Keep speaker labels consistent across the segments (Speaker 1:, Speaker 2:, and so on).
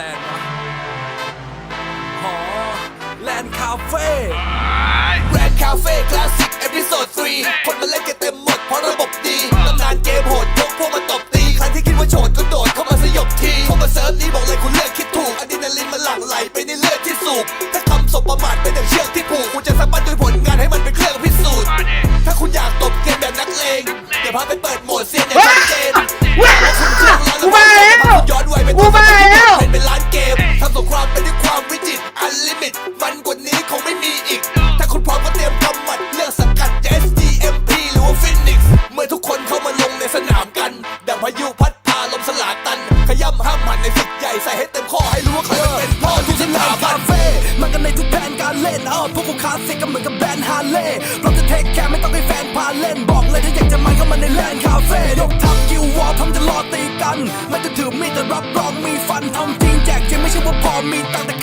Speaker 1: แลนด์วะหอแลนด์คาเฟ่
Speaker 2: แบรนด์คาเฟ่คลาสสิกเอพิโซด3คนมาเล่นกันเต็มหมดเพราะระบบดีตำนานเกมโหดยกพวกมาตบตี ใครที่คิดว่าโฉดก็โดดเข้ามาสยบทีเข้ามาเซิร์ฟนี้บอกเลยคุณเลือกคิดถูกอะดรีนาลีนมันหลั่งไหลไปในเลือดที่สูบถ้าคำสบประมาทเป็นอย่างเชือกที่ผูกคุณจะสามารถด้วยผลงานให้มันเป็นเครื่องพิสูจน์ถ้าคุณอยากตบเกมแบบนักเลงเดี๋ยวพาไปเปิดโหมดเซียนอย่างชัดเจน นี้คงไม่มีอีก ถ้าคุณพร้อมก็เตรียมกำหมัดเลือกสกัด SDMP หรือว่า Phoenix เมื่อทุกคนเข้ามาลงในสนามกัน ดังพายุพัดพาลมสลาตัน ขย่ำห้ามหันในศึกใหญ่ใส่ให้เต็มข้อให้รู้ว่าใครมันเป็นพ่อทุกสถาบัน
Speaker 1: เฟ่มันกันในทุกแผนการเล่นเออพวกกูคลาสสิกก็เหมือนกับแบรนด์ฮาร์เลย์เราจะเทคแคร์ไม่ต้องให้แฟนพาเล่นบอกเลยถ้าอยากจะมันก็มาในแลนด์คาเฟ่ยกทัพกิววอลพร้อมจะรอตีกันไม่ต้องถือมีดแต่รับรองมีฟันทำจริงแจกจริงไม่ใช่ว่าพอมีตังแต่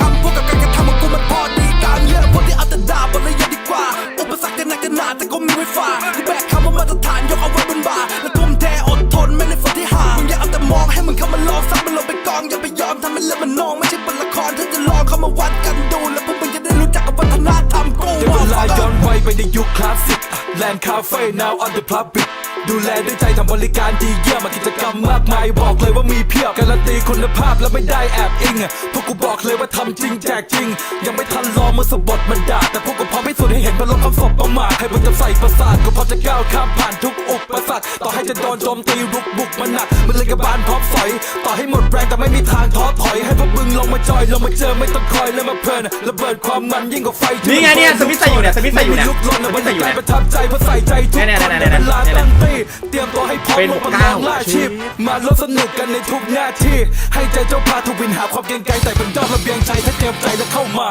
Speaker 1: ยไปใน
Speaker 3: ยุคคลาสสิกแลนด์คาเฟ่ now on the public ดูแลด้วยใจทำบริการดีเยี่ยมมากิจกรรมมากมายบอกเลยว่ามีเพียบการันตีคุณภาพและไม่ได้แอบอิงอะพวกกูบอกเลยว่าทำจริงแจกจริง ยังไม่ทันลองมาสะบดมันด่าแต่พวกกูพร้อมพิสูจน์ให้เห็นบรรลุคำสบประมาทให้มึงจำใส่ประสาทก็พอจะก้าวข้ามผ่านทุกอุปสรรคต่อให้จะโดนโจมตีรุกบุกมันหนักมันเลยกระบาลพร้อมสอย ต่อให้หมดแรงแต่ไม่มีทางท้อถอยให้พวกมึงลงมาจอยลงมาเจอไม่ต้องคอยแล้วมาเพลินระเบิดความมันยิ่งกว่าไฟที่
Speaker 4: นี่ไงเนี่ยสวิตช์ใส่อยู่เนี่ยสวิตช์ใส่อยู่เนี่ย
Speaker 3: ลุกลน
Speaker 4: สวิตช์ใส่อยู่เนี่ย
Speaker 3: ประทับใจเพราะใส่ใจทุก
Speaker 4: เนี่ย
Speaker 3: คน
Speaker 4: เนี่ยเนี่ย
Speaker 3: เวลา
Speaker 4: เนี่ย
Speaker 3: ตั้งตีเตรียมตัวให้พร้อม
Speaker 4: เป็น
Speaker 3: ลงมา
Speaker 4: เก้า
Speaker 3: ล่าชีพมาลดสนุกกันในทุกหน้าที่ ให้ใจเจ้าพาทุกวินหาความเกรงใจแต่เป็นยอดระเบียงใจถ้าเตรียมใจแล้วเข้ามา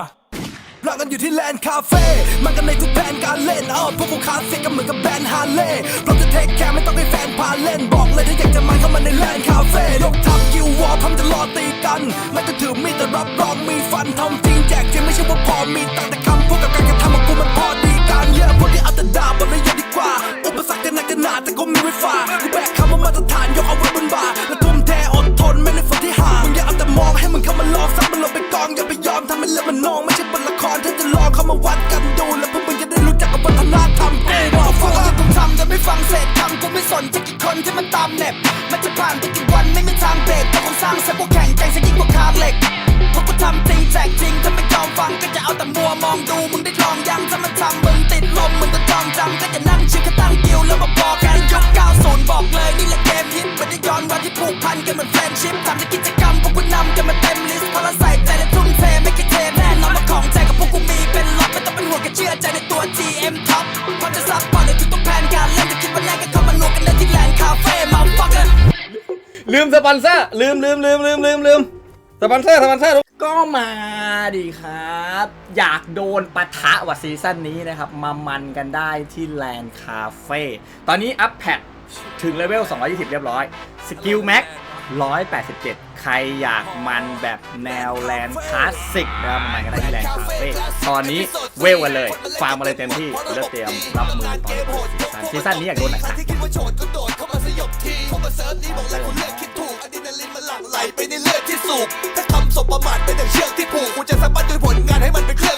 Speaker 1: รักกันอยู่ที่แลนด์คาเฟ่มันกันในทุกแผนการเล่นเออพวกกูคลาสสิกก็เหมือนกับแบรนด์ฮาร์เลย์เราจะเทคแคร์ไม่ต้องให้แฟนพาเล่นบอกเลยถ้าอยากจะมันก็มาในแลนด์คาเฟ่ยกทัพกิววอลพร้อมจะรอตีกัน ไม่ต้องถือมีดแต่รับรองมีฟันทำจริงแจกจริงไม่ใช่ว่าพอมีตั ยกเอาไว้บนบ่าและทุ่มเทอดทนไม่ในฝันที่หามึงอย่าเอาแต่มองให้มึงเข้ามาลองซักมันลงไปกองอย่าไปยอมทำมันเรื่องมันนองไม่ใช่บทละครถ้าจะลองเข้ามาวัดกันดูแล้วพวกมึงจะได้รู้จักกับวัฒนธรรมกูบอกฟังว่าต้องทำจะไม่ฟังเศษคำกูไม่สนจะกี่คนที่มันตามเน็บมันจะผ่านไปกี่วันไม่มีทางเบรกแต่คงสร้างเสพวกแข่งใจซะยิ่งกว่าคาเหล็กพวกกูทำจริงแจกจริงถ้าไม่ยอมฟังก็จะเอาแต่มัวมองดูมึงได้ลองยังถ้ามันทำมึงติดลมมึงก็จองจำก็จะนั่งชิวแค่ตั้งกิวแล้วมาบอกกันยุค90บอกเลยนี่ ชิพทำในกิจกรรมพวกกูนำกันมาเต็มลิสต์เพราะเราใส่ใจและทุ่มเทไม่คิดเทแน่นอนว่าของใจกับพวกกูมีเป็นล็อตไม่ต้องเป็นห่วงแค่เชื่อใจในตัว GM Top พอมจะซัพพอร์ตในทุกๆแผนการเล่นจะคิดว่าแรกก็เข้ามาหนวกกันเลยที่แลนด์คาเฟ่มาฟักกัน
Speaker 4: ลืมสปอนเซอร์ลืมลืมลืมลืมลืมลืมสปอนเซอร์สปอนเซอร์ก็มาดิครับ อยากโดนปะทะว่ะซีซั่นนี้นะครับ มามันกันได้ที่แลนด์คาเฟ่ตอนนี้อัพแพดถึงเลเวล 220 เรียบร้อย สกิลแม็ก 187 ใครอยากมันแบบแนวแลนคลาสสิกนะครับมันกันได้ที่แลนด์คาเฟ่ตอนนี้เวลกันเลยฟาร์มมาเลยเต็มที่เลือกเตรียมรับมือตอนซีซั่นซีนี้อยากโดนหนัก
Speaker 2: ๆไปในเลือดที่สูบถ้าคำสบประมาทเป็นอย่างเชือกที่ผูกคุณจะสามารถด้วยผลงานให้มันเป็นเครื่อง